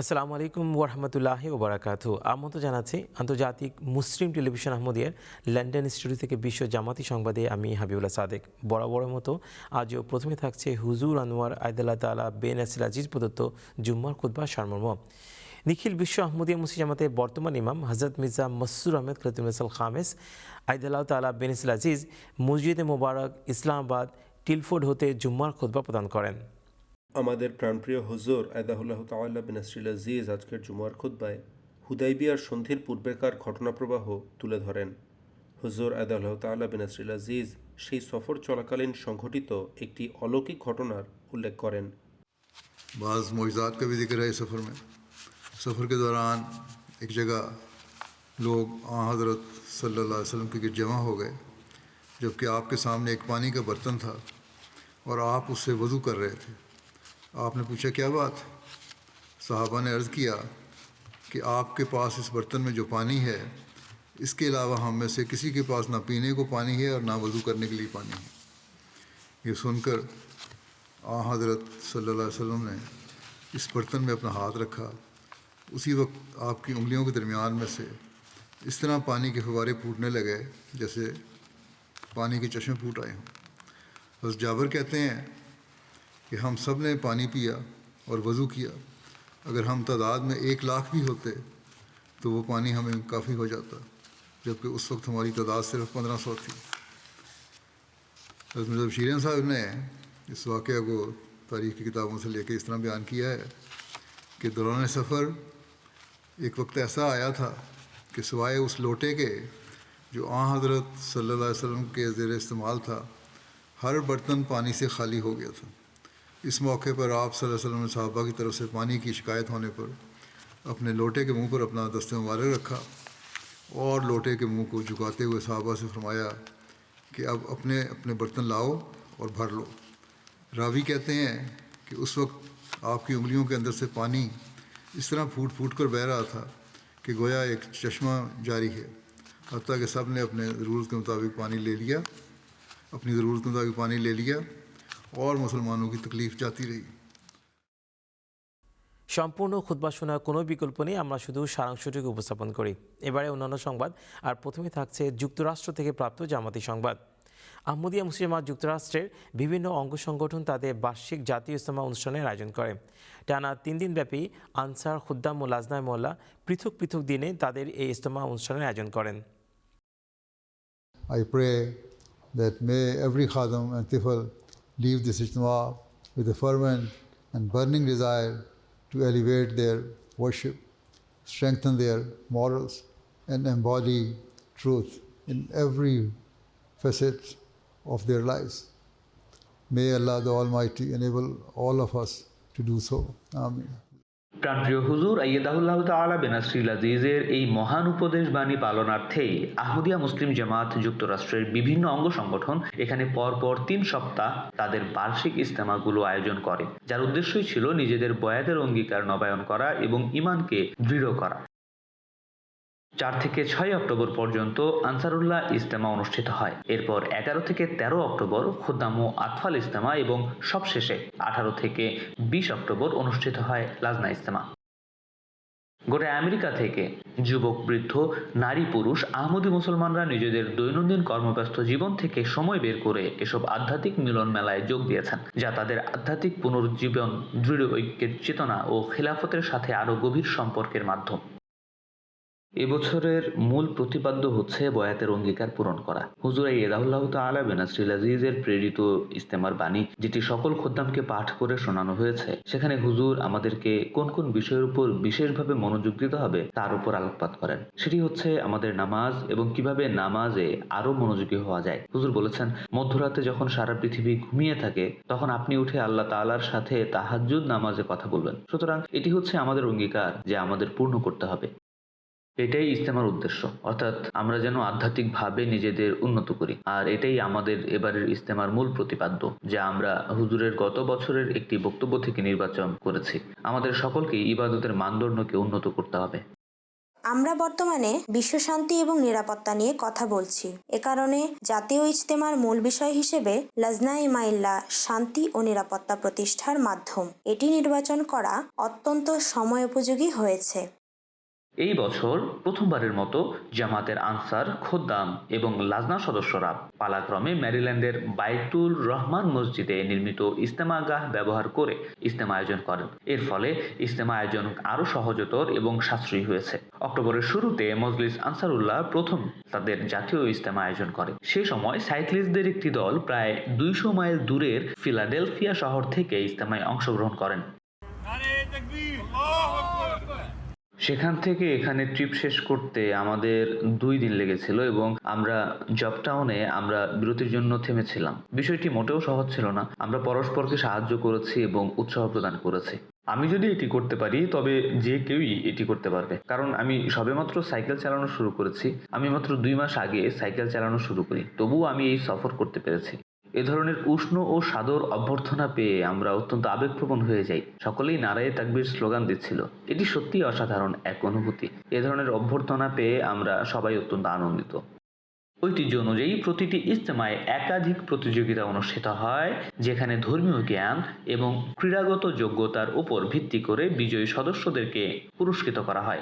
আসসালামু আলাইকুম ওরহামতুল্লাহ ওবরাকাত আমন্ত জানাচ্ছি, আন্তর্জাতিক মুসলিম টেলিভিশন আহমদিয়ার লন্ডন স্টুডিও থেকে বিশ্ব জামাতি সংবাদে আমি হাবিবুল্লাহ সাদেক। বরাবরের মতো আজও প্রথমে থাকছে হুজুর আনোয়ার আয়দাল্লাহ তালা বেন আসিল আজিজ প্রদত্ত জুম্মার খুদ্া সারমর্ম। নিখিল বিশ্ব আহমদিয়া মুসলিম জামাতের বর্তমান ইমাম হজরত মির্জা মসুর আহমেদ খতিমুল খামেস আয়দাল্লাহ তালা বেন আসিল আজিজ মসজিদে মোবারক ইসলামাবাদ টিলফোর্ড হতে জুম্মার খুদ্া প্রদান করেন। আমাদের প্রাণপ্রিয় হজুর আয়দাহুল্লাহ তাল্লা বিনাসরিল আজিজ আজকের জুমার খুদ্বায় হুদাইবিয়ার সন্ধির পূর্বেকার ঘটনাপ্রবাহ তুলে ধরেন। হজুর আয়দাহুল্লাহ তাল্লা বিনাসরিল আজিজ সেই সফর চলাকালীন সংঘটিত একটি অলৌকিক ঘটনার উল্লেখ করেন। بعض معجزات کا بھی ذکر ہے سفر میں سفر کے دوران ایک جگہ لوگ آ حضرت صلی اللہ علیہ وسلم کے جمع ہو گئے جبکہ آپ کے سامنے ایک پانی کا برتن تھا اور آپ اس سے وضو کر رہے تھے۔ آپ نے پوچھا کیا بات؟ صحابہ نے عرض کیا کہ آپ کے پاس اس برتن میں جو پانی ہے، اس کے علاوہ ہم میں سے کسی کے پاس نہ پینے کو پانی ہے اور نہ وضو کرنے کے لیے پانی ہے۔ یہ سن کر آ حضرت صلی اللہ علیہ وسلم نے اس برتن میں اپنا ہاتھ رکھا۔ اسی وقت آپ کی انگلیوں کے درمیان میں سے اس طرح پانی کے فوارے پھوٹنے لگے جیسے پانی کے چشمے پھوٹ آئے ہوں۔ بس جابر کہتے ہیں کہ ہم سب نے پانی پیا اور وضو کیا۔ اگر ہم تعداد میں ایک لاکھ بھی ہوتے تو وہ پانی ہمیں کافی ہو جاتا، جبکہ اس وقت ہماری تعداد صرف پندرہ سو تھی۔ حضرت شیرین صاحب نے اس واقعہ کو تاریخ کی کتابوں سے لے کے اس طرح بیان کیا ہے کہ دوران سفر ایک وقت ایسا آیا تھا کہ سوائے اس لوٹے کے جو آ حضرت صلی اللہ علیہ وسلم کے زیر استعمال تھا، ہر برتن پانی سے خالی ہو گیا تھا۔ اس موقع پر آپ صلی اللہ علیہ وسلم نے صحابہ کی طرف سے پانی کی شکایت ہونے پر اپنے لوٹے کے منہ پر اپنا دست مبارک رکھا اور لوٹے کے منہ کو جھکاتے ہوئے صحابہ سے فرمایا کہ اب اپنے اپنے برتن لاؤ اور بھر لو۔ راوی کہتے ہیں کہ اس وقت آپ کی انگلیوں کے اندر سے پانی اس طرح پھوٹ پھوٹ کر بہہ رہا تھا کہ گویا ایک چشمہ جاری ہے۔ حتیٰ کہ سب نے اپنے ضرورت کے مطابق پانی لے لیا، اپنی ضرورت کے مطابق پانی لے لیا সম্পূর্ণ খুতবা শোনার কোনো বিকল্প নেই আমরা শুধু সারাংশটুকু উপস্থাপন করি। এবারে অন্যান্য সংবাদ আর প্রথমে থাকছে যুক্তরাষ্ট্র থেকে প্রাপ্ত জামাতি সংবাদ। আহমদিয়া মুসলিমা যুক্তরাষ্ট্রের বিভিন্ন অঙ্গ সংগঠন তাদের বার্ষিক জাতীয় ইস্তমা অনুষ্ঠানের আয়োজন করে। টানা তিন দিনব্যাপী আনসার খুদ্দাম ও লাজনায় মোল্লা পৃথক পৃথক দিনে তাদের এই ইস্তমা অনুষ্ঠানের আয়োজন করেন। I pray that may every Khadam and Tifl leave this Ijtama with a fervent and burning desire to elevate their worship, strengthen their morals, and embody truth in every facet of their lives. May Allah the Almighty enable all of us to do so. Amen. প্রাণপ্রিয় হুজুর আইয়দাহুল্লাহ তালা বেনাসরিল আজিজের এই মহান উপদেশ বাণী পালনার্থেই আহমদিয়া মুসলিম জামাত যুক্তরাষ্ট্রের বিভিন্ন অঙ্গ সংগঠন এখানে পরপর তিন সপ্তাহ তাদের বার্ষিক ইস্তেমাগুলো আয়োজন করে, যার উদ্দেশ্যই ছিল নিজেদের বয়াদের অঙ্গীকার নবায়ন করা এবং ইমানকে দৃঢ় করা। চার থেকে ছয় অক্টোবর পর্যন্ত আনসারুল্লাহ ইস্তেমা অনুষ্ঠিত হয়। এরপর এগারো থেকে তেরো অক্টোবর খুদ্দাম আতফাল ইস্তেমা এবং সবশেষে আঠারো থেকে বিশ অক্টোবর অনুষ্ঠিত হয় লাজনা ইস্তেমা গোটা আমেরিকা থেকে যুবক, বৃদ্ধ, নারী, পুরুষ, আহমদী মুসলমানরা নিজেদের দৈনন্দিন কর্মব্যস্ত জীবন থেকে সময় বের করে এসব আধ্যাত্মিক মিলন মেলায় যোগ দিয়েছেন, যা তাদের আধ্যাত্মিক পুনরুজ্জীবন, দৃঢ় ঐক্যের চেতনা ও খিলাফতের সাথে আরও গভীর সম্পর্কের মাধ্যম। এবছরের মূল প্রতিপাদ্য হচ্ছে বয়াতের অঙ্গীকার পূরণ করা। হুজুর এদাহুল্লাহ তালা বেনাসরিল আজিজের প্রেরিত ইস্তেমার বাণী, যেটি সকল খোদ্দামকে পাঠ করে শোনানো হয়েছে। সেখানে হুজুর আমাদেরকে কোন কোন বিষয়ের উপর বিশেষভাবে মনোযোগ দিতে হবে, তার উপর আলোকপাত করেন। সেটি হচ্ছে আমাদের নামাজ এবং কীভাবে নামাজে আরও মনোযোগী হওয়া যায়। হুজুর বলেছেন, মধ্যরাতে যখন সারা পৃথিবী ঘুমিয়ে থাকে, তখন আপনি উঠে আল্লাহ তাআলার সাথে তাহাজ্জুদ নামাজে কথা বলবেন। সুতরাং এটি হচ্ছে আমাদের অঙ্গীকার, যে আমাদের পূর্ণ করতে হবে। এটাই ইস্তেমার উদ্দেশ্য। অর্থাৎ আমরা যেন আধ্যাত্মিকভাবে নিজেদের উন্নত করি। আর এটাই আমাদের এবারের ইস্তেমার মূল প্রতিপাদ্য, যা আমরা হুজুরের গত বছরের একটি বক্তব্য থেকে নির্বাচন করেছি। আমাদের সকলকে ইবাদতের মানদণ্ডকে উন্নত করতে হবে। আমরা বর্তমানে বিশ্বশান্তি এবং নিরাপত্তা নিয়ে কথা বলছি। এ কারণে জাতীয় ইজতেমার মূল বিষয় হিসেবে লাজনা ইমাইল্লা শান্তি ও নিরাপত্তা প্রতিষ্ঠার মাধ্যম। এটি নির্বাচন করা অত্যন্ত সময়োপযোগী হয়েছে। এই বছর প্রথমবারের মতো জামাতের আনসার, খোদ্দাম এবং লাজনা সদস্যরা পালাক্রমে ম্যারিল্যান্ডের বাইতুল রহমান মসজিদে নির্মিত ইস্তেমাগাহ ব্যবহার করে ইস্তেমা আয়োজন করেন। এর ফলে ইস্তেমা আয়োজন আরও সহজতর এবং সাশ্রয়ী হয়েছে। অক্টোবরের শুরুতে মজলিস আনসারুল্লাহ প্রথম তাদের জাতীয় ইস্তেমা আয়োজন করে। সে সময় সাইক্লিস্টদের একটি দল প্রায় দুইশো মাইল দূরের ফিলাডেলফিয়া শহর থেকে ইস্তেমায় অংশগ্রহণ করেন। সেখান থেকে এখানে ট্রিপ শেষ করতে আমাদের দুই দিন লেগেছিল এবং আমরা জবটাউনে আমরা বিরতির জন্য থেমেছিলাম। বিষয়টি মোটেও সহজ ছিল না। আমরা পরস্পরকে সাহায্য করেছি এবং উৎসাহ প্রদান করেছি। আমি যদি এটি করতে পারি, তবে যে কেউই এটি করতে পারবে। কারণ আমি সবেমাত্র সাইকেল চালানো শুরু করেছি। আমি মাত্র দুই মাস আগে সাইকেল চালানো শুরু করি। তবুও আমি এই সফর করতে পেরেছি। এ ধরনের উষ্ণ ও সাদর অভ্যর্থনা পেয়ে আমরা অত্যন্ত আবেগপ্রবণ হয়ে যাই। সকলেই নারায়ে তাকবির স্লোগান দিচ্ছিল। এটি সত্যিই অসাধারণ এক অনুভূতি। এ ধরনের অভ্যর্থনা পেয়ে আমরা সবাই অত্যন্ত আনন্দিত। ঐতিহ্য অনুযায়ী প্রতিটি ইজতেমায় একাধিক প্রতিযোগিতা অনুষ্ঠিত হয়, যেখানে ধর্মীয় জ্ঞান এবং ক্রীড়াগত যোগ্যতার উপর ভিত্তি করে বিজয়ী সদস্যদেরকে পুরস্কৃত করা হয়।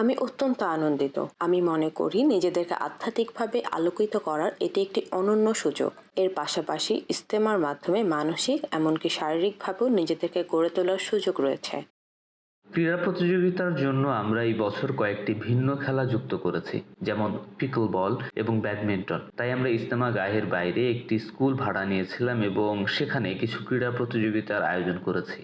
আমি অত্যন্ত আনন্দিত। আমি মনে করি নিজেদেরকে আধ্যাত্মিকভাবে আলোকিত করার এটি একটি অনন্য সুযোগ। এর পাশাপাশি ইস্তেমার মাধ্যমে মানসিক এমনকি শারীরিকভাবেও নিজেদেরকে গড়ে তোলার সুযোগ রয়েছে। ক্রীড়া প্রতিযোগিতার জন্য আমরা এই বছর কয়েকটি ভিন্ন খেলা যুক্ত করেছি, যেমন পিকল বল এবং ব্যাডমিন্টন তাই আমরা ইস্তেমা গায়ের বাইরে একটি স্কুল ভাড়া নিয়েছিলাম এবং সেখানে কিছু ক্রীড়া প্রতিযোগিতার আয়োজন করেছি।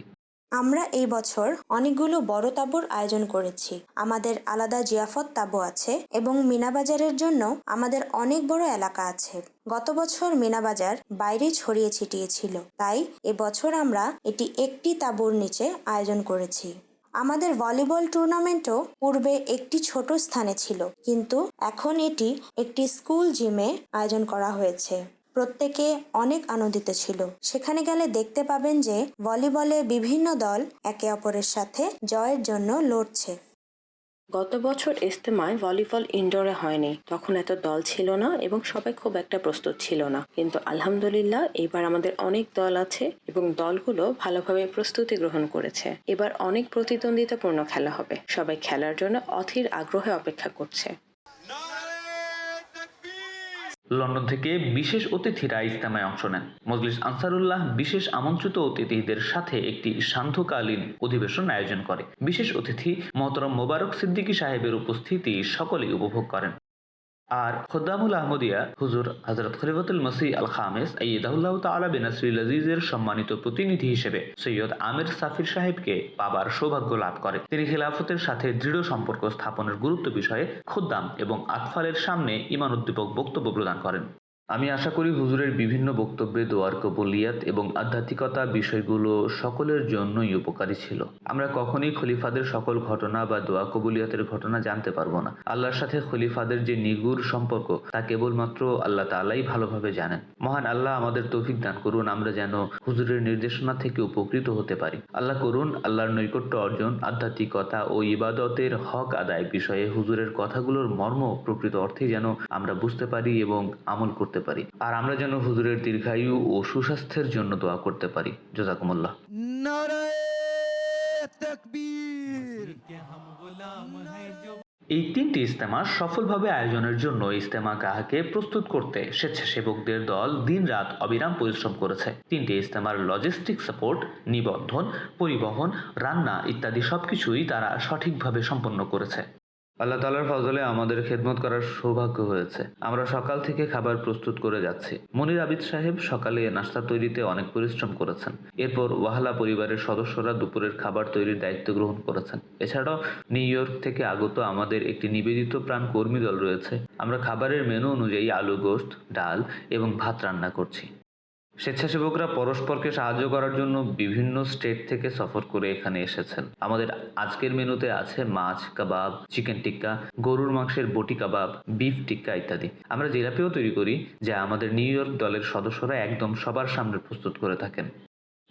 আমরা এই বছর অনেকগুলো বড় তাঁবুর আয়োজন করেছি। আমাদের আলাদা জিয়াফত তাঁবু আছে এবং মিনাবাজারের জন্য আমাদের অনেক বড় এলাকা আছে। গত বছর মিনাবাজার বাইরে ছড়িয়ে ছিটিয়ে ছিল। তাই এবছর আমরা এটি একটি তাঁবুর নিচে আয়োজন করেছি। আমাদের ভলিবল টুর্নামেন্টও পূর্বে একটি ছোট স্থানে ছিল। কিন্তু এখন এটি একটি স্কুল জিমে আয়োজন করা হয়েছে। প্রত্যেকে অনেক আনন্দিত ছিল। সেখানে গেলে দেখতে পাবেন যে ভলিবলে বিভিন্ন দল একে অপরের সাথে জয়ের জন্য লড়ছে। গত বছর ইস্তেমায় ভলিবল ইনডোরে হয়নি। তখন এত দল ছিল না এবং সবাই খুব একটা প্রস্তুত ছিল না। কিন্তু আলহামদুলিল্লাহ, এবার আমাদের অনেক দল আছে এবং দলগুলো ভালোভাবে প্রস্তুতি গ্রহণ করেছে। এবার অনেক প্রতিদ্বন্দ্বিতাপূর্ণ খেলা হবে। সবাই খেলার জন্য অধীর আগ্রহে অপেক্ষা করছে। লন্ডন থেকে বিশেষ অতিথিরা ইজতেমায় অংশ নেন। মজলিস আনসারুল্লাহ বিশেষ আমন্ত্রিত অতিথিদের সাথে একটি সান্ধ্যকালীন অধিবেশন আয়োজন করে। বিশেষ অতিথি মহতরম মোবারক সিদ্দিকী সাহেবের উপস্থিতি সকলেই উপভোগ করেন। আর খোদ্দামুল আহমদিয়া, হুজুর হজরত খলিফতুল মসি আল খামেস আইদাহুল্লাহ তালা বেনাসরিল আজিজের সম্মানিত প্রতিনিধি হিসেবে সৈয়দ আমির সাফির সাহেবকে পাবার সৌভাগ্য লাভ করে। তিনি খিলাফতের সাথে দৃঢ় সম্পর্ক স্থাপনের গুরুত্ব বিষয়ে খোদ্দাম এবং আতফালের সামনে ইমান উদ্দীপক বক্তব্য প্রদান করেন। আমি আশা করি হুজুরের বিভিন্ন বক্তব্যে দোয়ার কবুলিয়াত এবং আধ্যাত্মিকতা বিষয়গুলো সকলের জন্যই উপকারী ছিল। আমরা কখনই খলিফাদের সকল ঘটনা বা দোয়া কবুলিয়াতের ঘটনা জানতে পারব না। আল্লাহর সাথে খলিফাদের যে নিগুর সম্পর্ক, তা কেবলমাত্র আল্লাহ তালাই ভালোভাবে জানেন। মহান আল্লাহ আমাদের তৌফিক দান করুন, আমরা যেন হুজুরের নির্দেশনা থেকে উপকৃত হতে পারি। আল্লাহ করুন, আল্লাহর নৈকট্য অর্জন, আধ্যাত্মিকতা ও ইবাদতের হক আদায় বিষয়ে হুজুরের কথাগুলোর মর্ম প্রকৃত অর্থেই যেন আমরা বুঝতে পারি এবং আমল করতে পারি। আর আমরা যেন হুজুরের দীর্ঘায়ু ও সুস্বাস্থ্যের জন্য দোয়া করতে পারি। জোজাকুমুল্লাহ। এই তিনটি ইস্তেমা সফলভাবে আয়োজনের জন্য ইস্তেমা কাহাকে প্রস্তুত করতে স্বেচ্ছাসেবকদের দল দিনরাত অবিরাম পরিশ্রম করেছে। তিনটি ইস্তেমার লজিস্টিক সাপোর্ট নিবন্ধন পরিবহন রান্না ইত্যাদি সবকিছুই তারা সঠিকভাবে সম্পন্ন করেছে। আল্লাহ তালার ফজলে আমাদের খেদমত করার সৌভাগ্য হয়েছে। আমরা সকাল থেকে খাবার প্রস্তুত করে যাচ্ছি। মনির আবিদ সাহেব সকালে নাস্তা তৈরিতে অনেক পরিশ্রম করেছেন। এরপর ওয়াহালা পরিবারের সদস্যরা দুপুরের খাবার তৈরির দায়িত্ব গ্রহণ করেছেন। এছাড়াও নিউ ইয়র্ক থেকে আগত আমাদের একটি নিবেদিত প্রাণ কর্মী দল রয়েছে। আমরা খাবারের মেনু অনুযায়ী আলু, গোস্ত, ডাল এবং ভাত রান্না করছি। স্বেচ্ছাসেবকরা পরস্পরকে সাহায্য করার জন্য বিভিন্ন স্টেট থেকে সফর করে এখানে এসেছেন। আমাদের আজকের মেনুতে আছে মাছ, কাবাব, চিকেন টিক্কা, গরুর মাংসের বটি কাবাব, বিফ টিক্কা ইত্যাদি। আমরা জেলাপিও তৈরি করি, যা আমাদের নিউ ইয়র্ক দলের সদস্যরা একদম সবার সামনে প্রস্তুত করে থাকেন।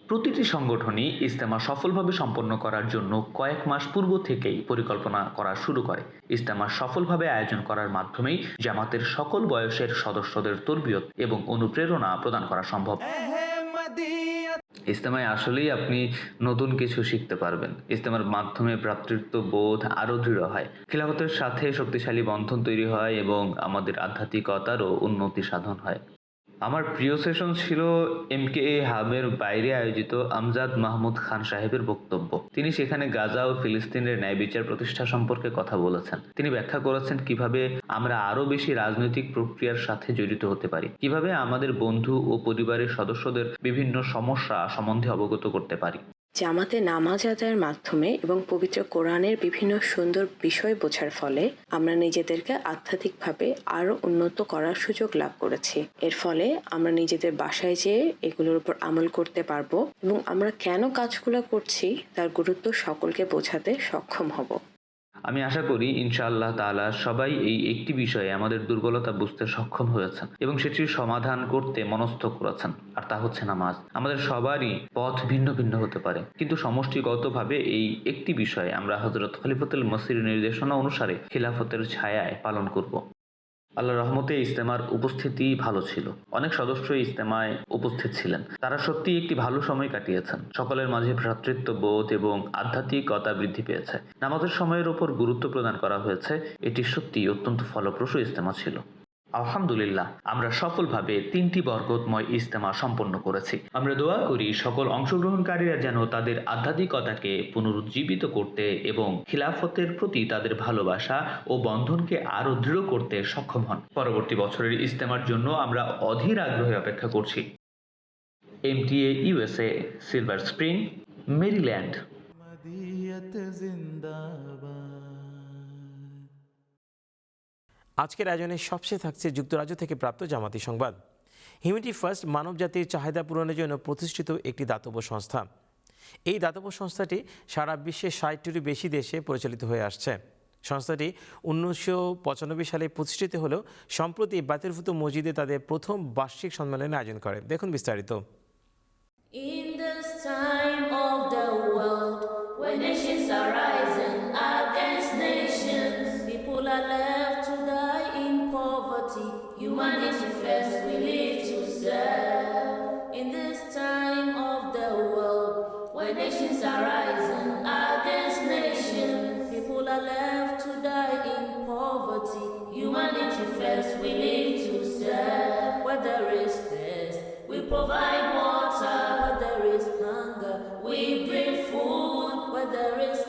প্রতিটি সংগঠনই ইস্তেমা সফলভাবে সম্পন্ন করার জন্য কয়েক মাস পূর্ব থেকেই পরিকল্পনা করা শুরু করে। ইস্তেমা সফলভাবে আয়োজন করার মাধ্যমেই জামাতের সকল বয়সের সদস্যদের তরবিয়ত এবং অনুপ্রেরণা প্রদান করা সম্ভব। ইস্তেমায় আসলেই আপনি নতুন কিছু শিখতে পারবেন। ইস্তেমার মাধ্যমে ভ্রাতৃত্ব বোধ আরও দৃঢ় হয়। খিলাফতের সাথে শক্তিশালী বন্ধন তৈরি হয় এবং আমাদের আধ্যাত্মিকতারও উন্নতি সাধন হয়। আমার প্রিয় সেশন ছিল এম কে এ হাবের বাইরে আয়োজিত আমজাদ মাহমুদ খান সাহেবের বক্তব্য। তিনি সেখানে গাজা ও ফিলিস্তিনের ন্যায় বিচার প্রতিষ্ঠা সম্পর্কে কথা বলেছেন। তিনি ব্যাখ্যা করেছেন কীভাবে আমরা আরও বেশি রাজনৈতিক প্রক্রিয়ার সাথে জড়িত হতে পারি। কীভাবে আমাদের বন্ধু ও পরিবারের সদস্যদের বিভিন্ন সমস্যা সম্বন্ধে অবগত করতে পারি। জামাতে নামাজ আদায়ের মাধ্যমে এবং পবিত্র কোরআনের বিভিন্ন সুন্দর বিষয় বোঝার ফলে আমরা নিজেদেরকে আধ্যাত্মিকভাবে আরও উন্নত করার সুযোগ লাভ করেছি। এর ফলে আমরা নিজেদের বাসায় যেয়ে এগুলোর উপর আমল করতে পারব এবং আমরা কেন কাজগুলো করছি তার গুরুত্ব সকলকে বোঝাতে সক্ষম হব। আমি আশা করি ইনশাআল্লাহ তালা সবাই এই একটি বিষয়ে আমাদের দুর্বলতা বুঝতে সক্ষম হয়েছেন এবং সেটির সমাধান করতে মনস্থ করেছেন, আর তা হচ্ছে নামাজ। আমাদের সবারই পথ ভিন্ন ভিন্ন হতে পারে। কিন্তু সমষ্টিগতভাবে এই একটি বিষয়ে আমরা হজরত খলিফতুল মসির নির্দেশনা অনুসারে খিলাফতের ছায়ায় পালন করব। আল্লাহ রহমতে ইস্তেমার উপস্থিতি ভালো ছিল। অনেক সদস্য ইজতেমায় উপস্থিত ছিলেন। তারা সত্যি একটি ভালো সময় কাটিয়েছেন। সকলের মাঝে ভ্রাতৃত্ব বোধ এবং আধ্যাত্মিকতা বৃদ্ধি পেয়েছে। নামাজের সময়ের ওপর গুরুত্ব প্রদান করা হয়েছে। এটি সত্যি অত্যন্ত ফলপ্রসূ ইজতেমা ছিল। আলহামদুলিল্লাহ, আমরা সফলভাবে তিনটি বরকতময় ইস্তেমা সম্পন্ন করেছি। আমরা দোয়া করি সকল অংশগ্রহণকারীরা যেন তাদের আধ্যাত্মিকতাকে পুনরুজ্জীবিত করতে এবং খিলাফতের প্রতি তাদের ভালোবাসা ও বন্ধনকে আরও দৃঢ় করতে সক্ষম হন। পরবর্তী বছরের ইস্তেমার জন্য আমরা অধীর আগ্রহে অপেক্ষা করছি। MTA USA, Silver Spring, Maryland. আজকের আয়োজনে সবচেয়ে থাকছে যুক্তরাজ্য থেকে প্রাপ্ত জামাতি সংবাদ। হিউম্যানিটি ফার্স্ট মানব জাতির চাহিদা পূরণের জন্য প্রতিষ্ঠিত একটি দাতব্য সংস্থা। এই দাতব্য সংস্থাটি সারা বিশ্বে ষাটটিরও বেশি দেশে পরিচালিত হয়ে আসছে। সংস্থাটি উনিশশো পঁচানব্বই সালে প্রতিষ্ঠিত হলেও সম্প্রতি বাতিলভূত মসজিদে তাদের প্রথম বার্ষিক সম্মেলনের আয়োজন করে। দেখুন বিস্তারিত। In this time there is thirst, we provide water. Where there is hunger, we bring food. Where there is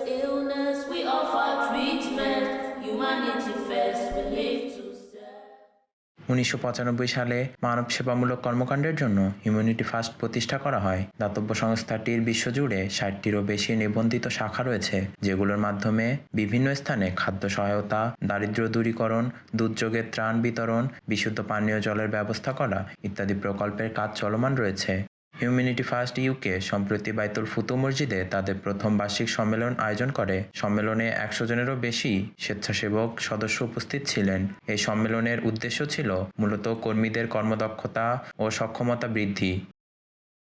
উনিশশো পঁচানব্বই সালে মানব সেবামূলক কর্মকাণ্ডের জন্য ইমিউনিটি ফার্স্ট প্রতিষ্ঠা করা হয়। দাতব্য সংস্থাটির বিশ্বজুড়ে ষাটটিরও বেশি নিবন্ধিত শাখা রয়েছে, যেগুলোর মাধ্যমে বিভিন্ন স্থানে খাদ্য সহায়তা দারিদ্র দূরীকরণ দুর্যোগের ত্রাণ বিতরণ, বিশুদ্ধ পানীয় জলের ব্যবস্থা করা ইত্যাদি প্রকল্পের কাজ চলমান রয়েছে। হিউম্যানিটি ফার্স্ট ইউকে সম্প্রতি বাইতুল ফুতু মসজিদে তাদের প্রথম বার্ষিক সম্মেলন আয়োজন করে। সম্মেলনে একশো জনেরও বেশি স্বেচ্ছাসেবক সদস্য উপস্থিত ছিলেন। এই সম্মেলনের উদ্দেশ্য ছিল মূলত কর্মীদের কর্মদক্ষতা ও সক্ষমতা বৃদ্ধি।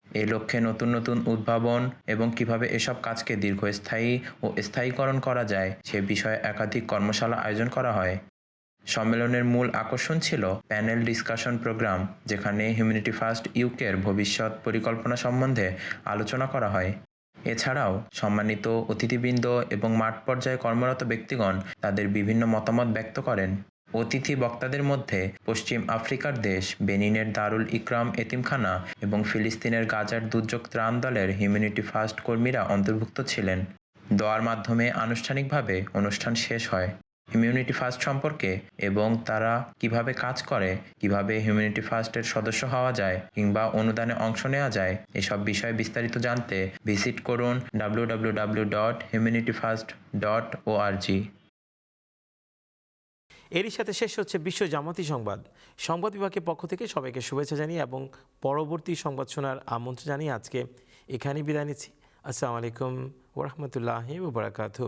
এই লক্ষ্যে নতুন নতুন উদ্ভাবন এবং কীভাবে এসব কাজকে দীর্ঘস্থায়ী ও স্থায়ীকরণ করা যায়, সে বিষয়ে একাধিক কর্মশালা আয়োজন করা হয়। সম্মেলনের মূল আকর্ষণ ছিল প্যানেল ডিসকাশন প্রোগ্রাম, যেখানে হিউম্যানিটি ফার্স্ট ইউকের ভবিষ্যৎ পরিকল্পনা সম্বন্ধে আলোচনা করা হয়। এছাড়াও, সম্মানিত অতিথিবৃন্দ এবং মাঠ পর্যায়ে কর্মরত ব্যক্তিগণ তাদের বিভিন্ন মতামত ব্যক্ত করেন। অতিথি বক্তাদের মধ্যে পশ্চিম আফ্রিকার দেশ, বেনিনের দারুল ইকরাম এতিমখানা এবং ফিলিস্তিনের গাজার দুর্যোগ ত্রাণ দলের হিউম্যানিটি ফার্স্ট কর্মীরা অন্তর্ভুক্ত ছিলেন। দোয়ার মাধ্যমে আনুষ্ঠানিকভাবে অনুষ্ঠান শেষ হয়। হিউম্যানিটি ফার্স্ট সম্পর্কে এবং তারা কীভাবে কাজ করে, কীভাবে হিউম্যানিটি ফার্স্টের সদস্য হওয়া যায় কিংবা অনুদানে অংশ নেওয়া যায়, এসব বিষয়ে বিস্তারিত জানতে ভিজিট করুন W W W dot first dot ORG R সাথে শেষ হচ্ছে বিশ্ব জামাতি সংবাদ। সংবাদ বিভাগের পক্ষ থেকে সবাইকে শুভেচ্ছা জানিয়ে এবং পরবর্তী সংবাদ শোনার আমন্ত্রণ জানিয়ে আজকে এখানেই বিদায় নিচ্ছি। আসসালামু আলাইকুম ওরহমতুল্লাহি ওবরাকাতু